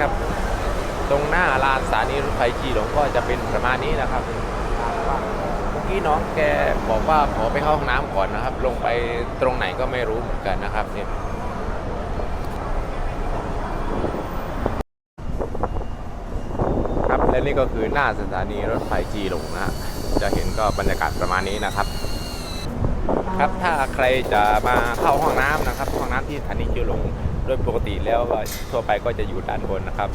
ครับ ตรงหน้าลานสถานีรถไฟจีหลงก็จะเป็นประมาณนี้นะครับเมื่อกี้น้องแกบอกว่าขอไปเข้าห้องน้ำก่อนนะครับ ลงไปตรงไหนก็ไม่รู้เหมือนกันนะครับเนี่ยครับและนี่ก็คือหน้าสถานีรถไฟจีหลงนะฮะจะเห็นก็บรรยากาศประมาณนี้นะครับ ครับถ้าใครจะมาเข้าห้องน้ำนะครับ ห้องน้ำที่สถานีจีหลง โดยปกติแล้วทั่วไปก็จะอยู่ด้านบนนะครับ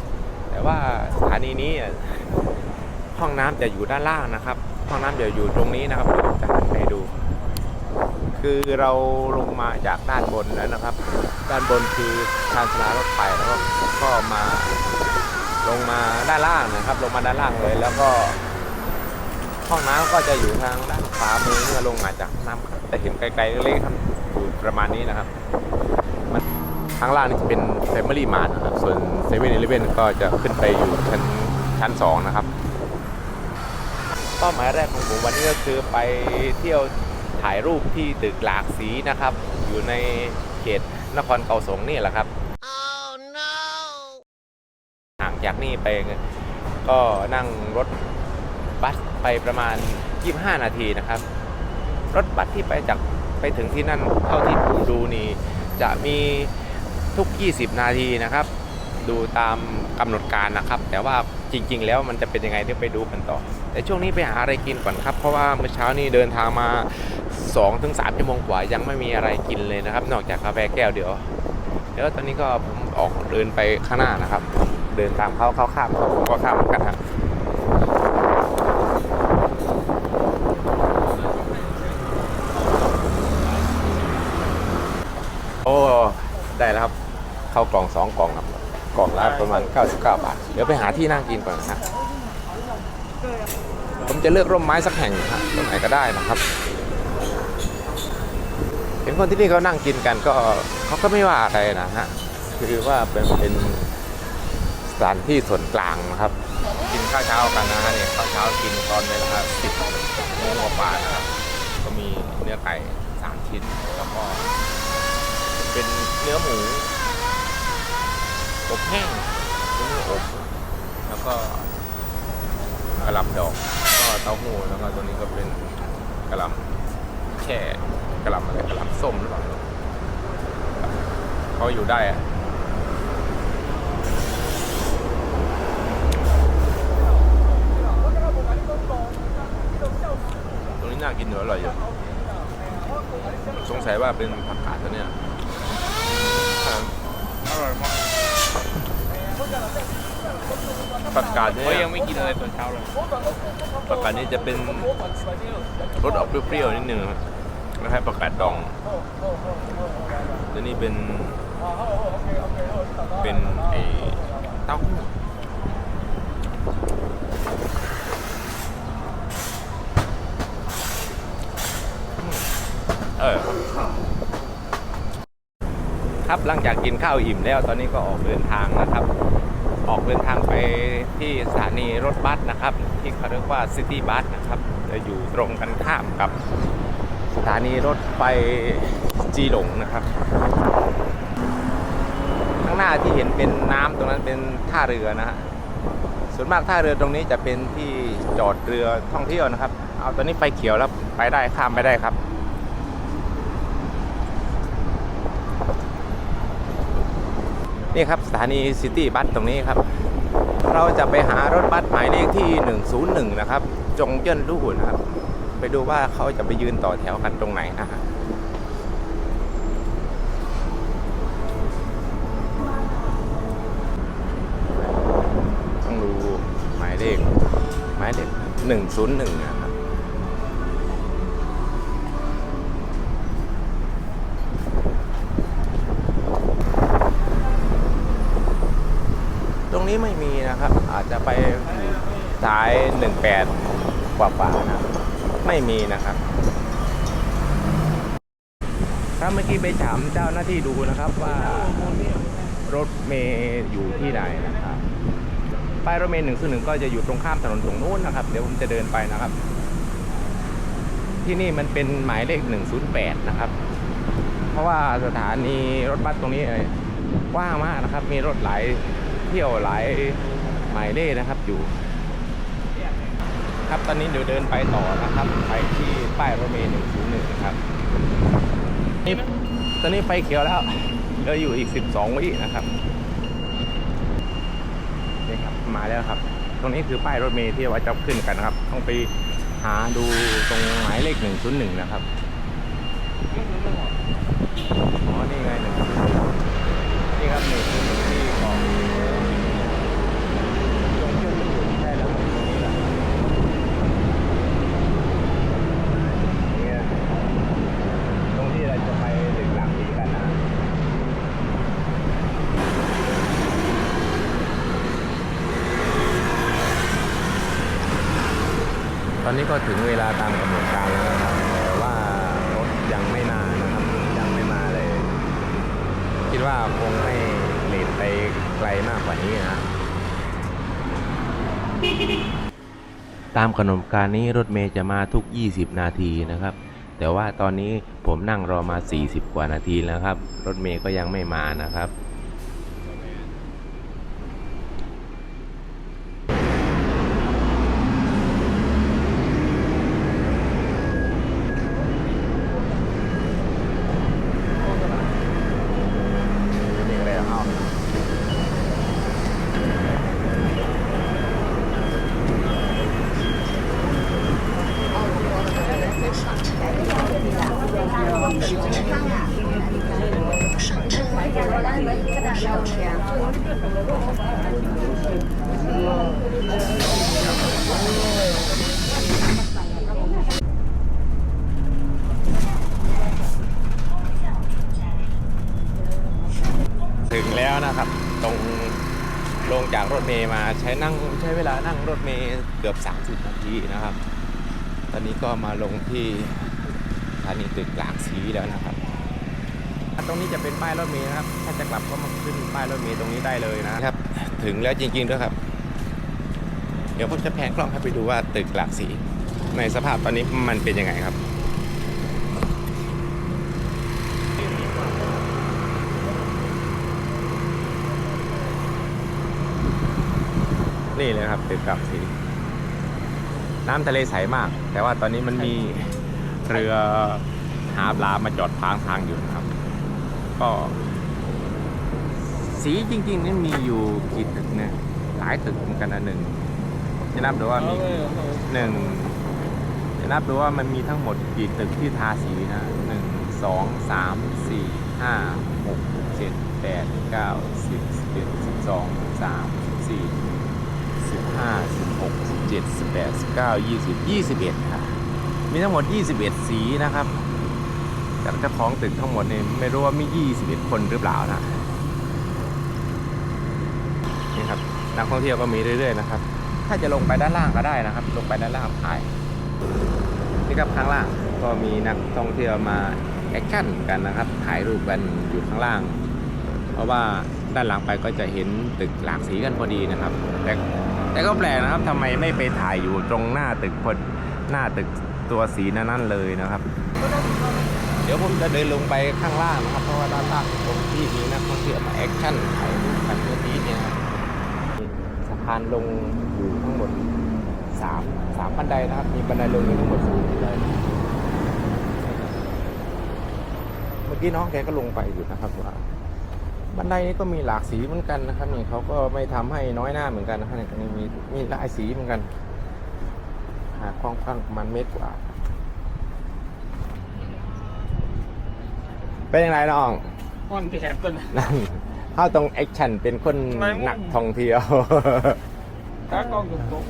แต่ว่าสถานีนี้ห้องน้ำจะอยู่ด้านล่างนะครับ ห้องน้ำจะอยู่ตรงนี้นะครับจะหันให้ดู คือเราลงมาจากด้านบนแล้วนะครับ ด้านบนคือชานชาลารถไฟแล้วก็ก็มาลงมาด้านล่างนะครับ ลงมาด้านล่างเลย แล้วก็ห้องน้ำก็จะอยู่ทางด้านขวามือเมื่อลงมาจากน้ำแต่เห็นไกลๆเล็กๆครับอยู่ประมาณนี้นะครับ ข้างล่างนี่จะเป็น Family Mart นะครับ ส่วน7 e เ e ่ e อก็จะขึ้นไปอยู่ชั้นชั้น2นะครับ เป้าหมายแรกของผมวันนี้ก็คือไปเที่ยวถ่ายรูปที่ตึกหลากสีนะครับ อยู่ในเขตนครเกาสงนี่แหละครับห่างจากนี่ไปก็นั่งรถบัสไปประมาณ 25 นาทีนะครับ รถบัสที่ไปจากไปถึงที่นั่นเท่าที่ผมดูนี่จะมี ทุก 20 นาทีนะครับ ดูตามกำหนดการนะครับ แต่ว่าจริง ๆ แล้วมันจะเป็นยังไงเดี๋ยวไปดูกันต่อ แต่ช่วงนี้ไปหาอะไรกินก่อนครับ เพราะว่าเมื่อเช้านี้เดินทางมา2-3ชั่วโมงกว่ายังไม่มีอะไรกินเลยนะครับ นอกจากกาแฟแก้วเดียวเดี๋ยวตอนนี้ก็ผมออกเดินไปข้างหน้านะครับ เดินตามเขาเขาข้ามเขาก็ข้ามกันครับอ้ได้แล้วครับ เข้ากล่องสองกล่องครับกล่องละประมาณ 99 บาท เดี๋ยวไปหาที่นั่งกินก่อนนะฮะผมจะเลือกร่มไม้สักแห่งครับตรงไหนก็ได้นะครับ เห็นคนที่นี่เขานั่งกินกันก็เขาก็ไม่ว่าอะไรนะฮะคือว่าเป็นเป็นสถานที่ส่วนกลางนะครับ กินข้าวเช้ากันนะฮะเนี่ยข้าวเช้ากินตอนเวลาสิบโมงกว่านะครับ ก็มีเนื้อไก่สามชิ้นแล้วก็เป็นเนื้อหมู อบแห้งนื้ออบแล้วก็กระหล่ำดอกก็เต้าหู้แล้วก็ตัวนี้ก็เป็นกระหล่ำแช่กระหล่ำอะไรกระหล่ำส้มหรือเปล่าเขาอยู่ได้อะตรงนี้น่ากินอยู่อร่อยอยู่สงสัยว่าเป็นผักกาดตัวเนี้ยอร่อยมาก ผักกาดเนี่ยเขายังไม่กินอะไรตอนเช้าเลยผักกาดนี่จะเป็นรสออกเปรี้ยวๆนิดนึงครับคล้ายๆผักกาดดองแล้วนี่เป็น เป็นไอเต้าหู้อืมเออครับหลังจากกินข้าวอิ่มแล้วตอนนี้ก็ออกเดินทางนะครับ ออกเดินทางไปที่สถานีรถบัสนะครับ ที่เขาเรียกว่าซิตี้บัสนะครับ จะอยู่ตรงกันข้ามกับสถานีรถไฟจีหลงนะครับ ข้างหน้าที่เห็นเป็นน้ำตรงนั้นเป็นท่าเรือนะฮะส่วนมากท่าเรือตรงนี้จะเป็นที่จอดเรือท่องเที่ยวนะครับ เอาตอนนี้ไฟเขียวแล้วไปได้ข้ามไปได้ครับ นี่ครับสถานีซิตี้บัสตรงนี้ครับ เราจะไปหารถบัสหมายเลขที่ 101 นะครับ จงเจิ้นลู่นะครับ ไปดูว่าเขาจะไปยืนต่อแถวกันตรงไหนนะฮะต้องดูหมายเลขหมายเลข101นะครับ ตรงนี้ไม่มีนะครับ อาจจะไปสาย 8กว่าป่านะไม่มีนะครับ ถ้าเมื่อกี้ไปถามเจ้าหน้าที่ดูนะครับว่ารถเมย์อยู่ที่ไหนนะครับป้ายรถเมย์หนึ่งหนึ่งก็จะอยู่ตรงข้ามถนนตรงนู้นนะครับ เดี๋ยวผมจะเดินไปนะครับ ที่นี่มันเป็นหมายเลข108นะครับ เพราะว่าสถานีรถบัสตรงนี้เอ่ยกว้างมากนะครับ มีรถหลายเที่ยวหลายหมายเลขนะครับอยู่ ครับ ตอนนี้เดี๋ยวเดินไปต่อนะครับ ไปที่ป้ายรถเมล์101ครับนี่ตอนนี้ไฟเขียวแล้วเหลืออยู่อีก12วินะครับนี่ครับมาแล้วครับ ตรงนี้คือป้ายรถเมล์ที่ว่าจะขึ้นกันนะครับ ต้องไปหาดูตรงหมายเลข101นะครับอ๋อนี่ไง101นี่ครับ101ที่งตรงที่มันอยู่ใช่แล้วครับตรงนี้แหละ เนี่ยตรงที่เราจะไปถึงหลังนี้กันนะ ตอ นี้ก็ถึงเวลาตามกำหนดการแล้วนะครับแต่ว่ารถยังไม่มานะครับยังไม่มาเลย คิดว่าคงไม่เลทไปไกลมากกว่านี้นะตามกำหนดการนี้รถเมย์จะมาทุก 20 นาทีนะครับ แต่ว่าตอนนี้ผมนั่งรอมา 40 กว่านาทีแล้วครับ รถเมย์ก็ยังไม่มานะครับ นี่ก็เลยเอาถึงแล้วนะครับ ตรงลงจากรถเมย์มาใช้นั่งใช้ เวลานั่งรถเมย์เกือบ 30 นาทีนะครับ ตอนนี้ก็มาลงที่สถานีตึกหลางสีแล้วนะครับอะตรงนี้จะเป็นป้ายรถเมย์นะครับ ถ้าจะกลับก็มาขึ้นป้ายรถเมย์ตรงนี้ได้เลยนะครับ ถึงแล้วจริงๆด้วยครับ เดี๋ยวผมจะแพนกล้องให้ไปดูว่าตึกหลากสีในสภาพตอนนี้มันเป็นยังไงครับ นี่เลยครับตึกกับสีน้ำทะเลใสมาก แต่ว่าตอนนี้มันมีเรือหาปลามาจอดพางทางอยู่นะครับ ก็ สีจริงๆนี่มีอยู่กี่ตึกเนี่ยหลายตึกเหมือนกันนะหนึ่งจะนับดูว่ามีหนึ่งจะนับดูว่ามันมีทั้งหมดกี่ตึกที่ทาสีนะหนึ่งสองสามสี่ห้าหกเจ็ดแปดเก้าสิบสิบเอ็ดสิบสองสิบสามสิบสี่สิบ ห้าสิบหกสิบเจ็ดสิบแปดสิบเก้ายี่สิบยี่สิบเอ็ดค่ะมีทั้งหมดยี่สิบเอ็ดสีนะครับแต่เจ้าของตึกทั้งหมดเนี่ยไม่รู้ว่ามียี่สิบเอ็ดคนหรือเปล่านะ นี่ครับ นักท่องเที่ยวก็มีเรื่อยๆนะครับ ถ้าจะลงไปด้านล่างก็ได้นะครับ ลงไปด้านล่างถ่าย นี่ครับข้างล่างก็มีนักท่องเที่ยวมาแอคชั่นกันนะครับ ถ่ายรูปกันอยู่ข้างล่าง เพราะว่าด้านหลังไปก็จะเห็นตึกหลากสีกันพอดีนะครับ แต่ แต่ก็แปลกนะครับทำไมไม่ไปถ่ายอยู่ตรงหน้าตึกพอหน้าตึกตัวสีนั้น ๆ เลยนะครับ เดี๋ยวผมจะเดินลงไปข้างล่างนะครับ เพราะว่าด้านล่างตรงที่มีนักท่องเที่ยวมาแอคชั่นถ่ายรูปกันเมื่อกี้เนี่ยสะพานลงอยู่ทั้งหมดสามสามบันไดนะครับ มีบันไดลงอยู่ทั้งหมดสี่บันไดเมื่อกี้น้องแกก็ลงไปอยู่นะครับว่า บันไดนี้ก็มีหลากสีเหมือนกันนะครับนี่เขาก็ไม่ทำให้น้อยหน้าเหมือนกันนะครับนี่มีมีหลายสีเหมือนกันหาความกว้างประมาณเมตรกว่า เป็นยังไงน้องอ่อนแผลต้นนั่นเข้าตรงแอคชั่นเป็นคนไม่นักท่องเที่ยวตากล้องตกตก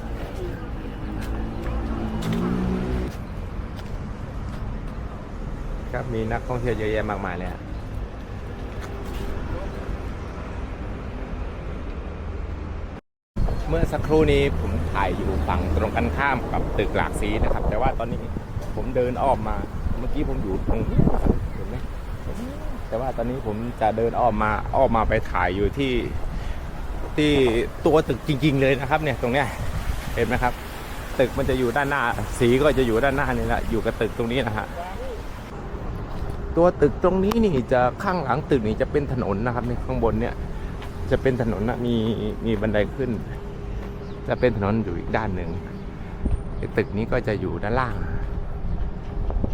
ครับมีนักท่องเที่ยวเยอะแยะมากมายเลยอะ มื่อสักครู่นี้ผมถ่ายอยู่ฝั่งตรงกันข้ามกับตึกหลากสีนะครับ แต่ว่าตอนนี้ผมเดินอ้อมมา เมื่อกี้ผมอยู่ตรงนี้เห็นไหมแต่ว่าตอนนี้ผมจะเดินอ้อมมาอ้อมมาไปถ่ายอยู่ที่ที่ตัวตึกจริง ๆ เลยนะครับ เนี่ยตรงเนี้ยเห็นไหมครับ ตึกมันจะอยู่ด้านหน้า สีก็จะอยู่ด้านหน้านี่แหละอยู่กับตึกตรงนี้นะฮะตัวตึกตรงนี้นี่จะข้างหลังตึกนี่จะเป็นถนนนะครับในข้างบนเนี่ยจะเป็นถนนนะมีมีบันไดขึ้น จะเป็นถนนอยู่อีกด้านหนึ่งตึกนี้ก็จะอยู่ด้านล่าง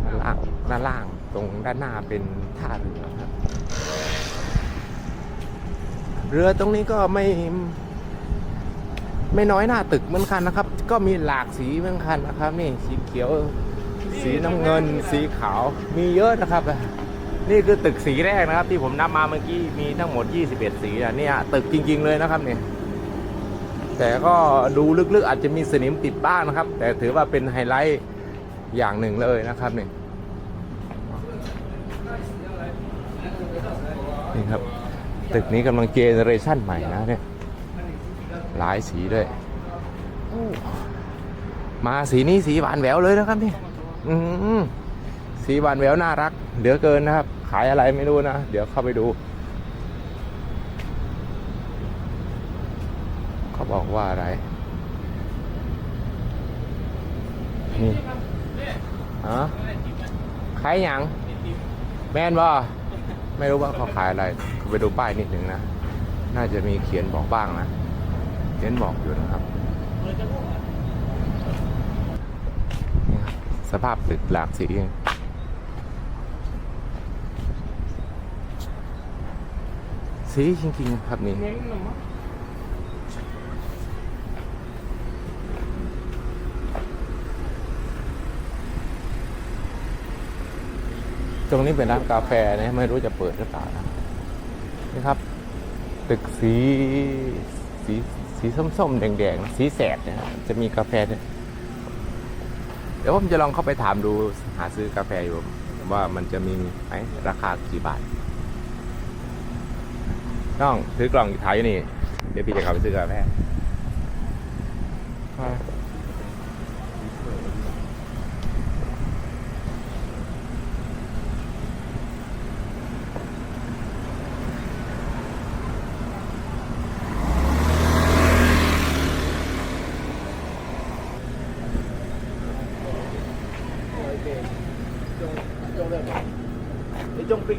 ด้านล่างด้านล่างตรงด้านหน้าเป็นท่าเรือครับเรือตรงนี้ก็ไม่ไม่น้อยหน้าตึกเหมือนกันนะครับ ก็มีหลากสีเหมือนกันนะครับนี่สีเขียว สีน้ำเงิน สีขาวมีเยอะนะครับ นี่คือตึกสีแรกนะครับ ที่ผมนับมาเมื่อกี้มีทั้งหมด 21 สีนะเนี่ยตึกจริง ๆ เลยนะครับเนี่ย แต่ก็ดูลึกๆอาจจะมีสนิมติดบ้างนะครับ แต่ถือว่าเป็นไฮไลท์อย่างหนึ่งเลยนะครับเนี่ยนี่ครับ ตึกนี้กำลังเจเนเรชั่นใหม่นะเนี่ยหลายสีด้วยมาสีนี้สีหวานแหววเลยนะครับนี่สีหวานแหววน่ารัก เหลือเกินนะครับ ขายอะไรไม่รู้นะ เดี๋ยวเข้าไปดู เขา บอกว่าอะไร นี่ฮะขายหยังแม่นบ่ไม่รู้ว่าเขาขายอะไรเขาไปดูป้ายนิดหนึ่งนะ น่าจะมีเขียนบอกบ้างนะ เขียนบอกอยู่นะครับนี่ครับสภาพตึกหลากสีสีจริงๆครับนี่ เน้นหน่อยมั้ง ตรงนี้เป็นร้านกาแฟนะไม่รู้จะเปิดหรือเปล่านะนี่ครับ ตึกสีสีสีส้มๆแดงๆสีแสดนะจะมีกาแฟด้วยเดี๋ยวผมจะลองเข้าไปถามดูหาซื้อกาแฟอยู่ว่ามันจะมีไหมราคากี่บาทน้องซื้อกล่องถ่ายอยู่นี่ เดี๋ยวพี่จะเข้าไปซื้อกาแฟ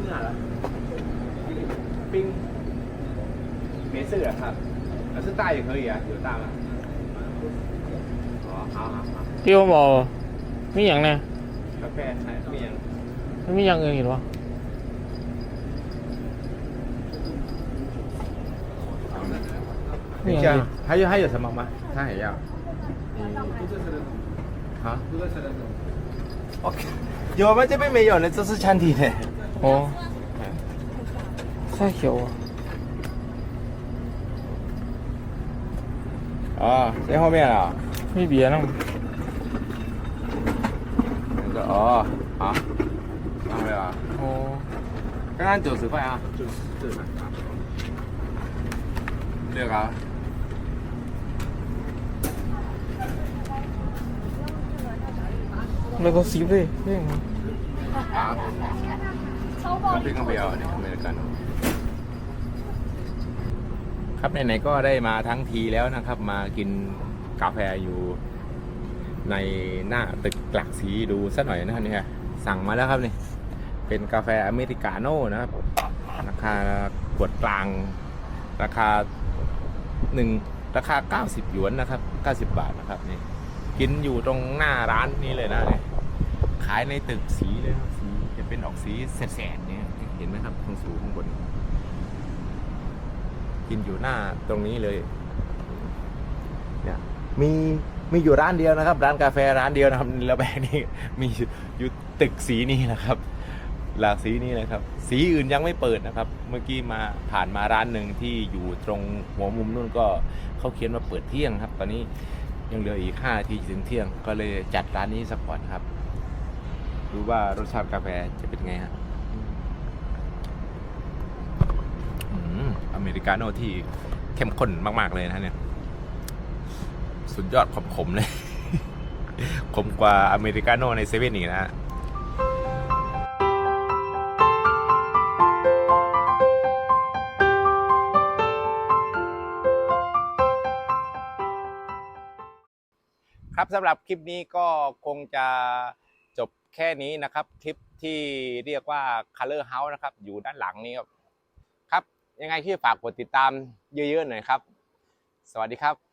มา 你中冰啊了？冰，没事的ครับ可是大也可以啊，有大吗？哦，好好好， เที่ยวบอกมีอย่างแน่ กาแฟใส่เมียง มันมีอย่างอื่นอีกเหรอ 你这样还有还有什么吗？他也要。好。OK，有吗？这边没有呢，这是餐厅呢。 Ồ dạ. Sao hiểu à À, đến hậu miệng à? Mấy bìa lắm Ờ, à Sao vậy à? Ồ 刚刚九十块啊，九十块。这个。那个谁对？对吗？啊。 น้ำพริกน้ำเบียวเนี่ยอเมริกาโน่ครับไหนๆก็ได้มาทั้งทีแล้วนะครับ มากินกาแฟอยู่ในหน้าตึกกลักสีดูสักหน่อยนะครับเนี่ยสั่งมาแล้วครับนี่เป็นกาแฟอเมริกาโน่นะครับราคาขวดกลางราคาหนึ่งราคา 90 หยวนนะครับ 90 บาทนะครับนี่กินอยู่ตรงหน้าร้านนี้เลยนะเนี่ยขายในตึกสีเลยครับสี เป็นออกสีแสดๆเนี่ยเห็นไหมครับตรงสูงข้างบน กินอยู่หน้าตรงนี้เลยเนี่ยมีมีอยู่ร้านเดียวนะครับ ร้านกาแฟร้านเดียวนะครับระแวกนี้มีอยู่ตึกสีนี้นะครับ หลากสีนี้นะครับ สีอื่นยังไม่เปิดนะครับ เมื่อกี้มาผ่านมาร้านหนึ่งที่อยู่ตรงหัวมุมนู่นก็เขาเขียนว่าเปิดเที่ยงครับ ตอนนี้ยังเหลืออีก5นาทีถึงเที่ยง ก็เลยจัดร้านนี้สักก่อนครับ ดูว่ารสชาติกาแฟจะเป็นไงฮะอืมอเมริกาโน่ที่เข้มข้นมาก ๆ เลยนะเนี่ย สุดยอดขมๆเลย ขมกว่าอเมริกาโน่ในเซเว่นอีกนะฮะครับสำหรับคลิปนี้ก็คงจะ แค่นี้นะครับคลิปที่เรียกว่า Color House นะครับ อยู่ด้านหลังนี้ครับ ครับ ยังไงที่ฝากกดติดตามเยอะๆหน่อยครับ สวัสดีครับ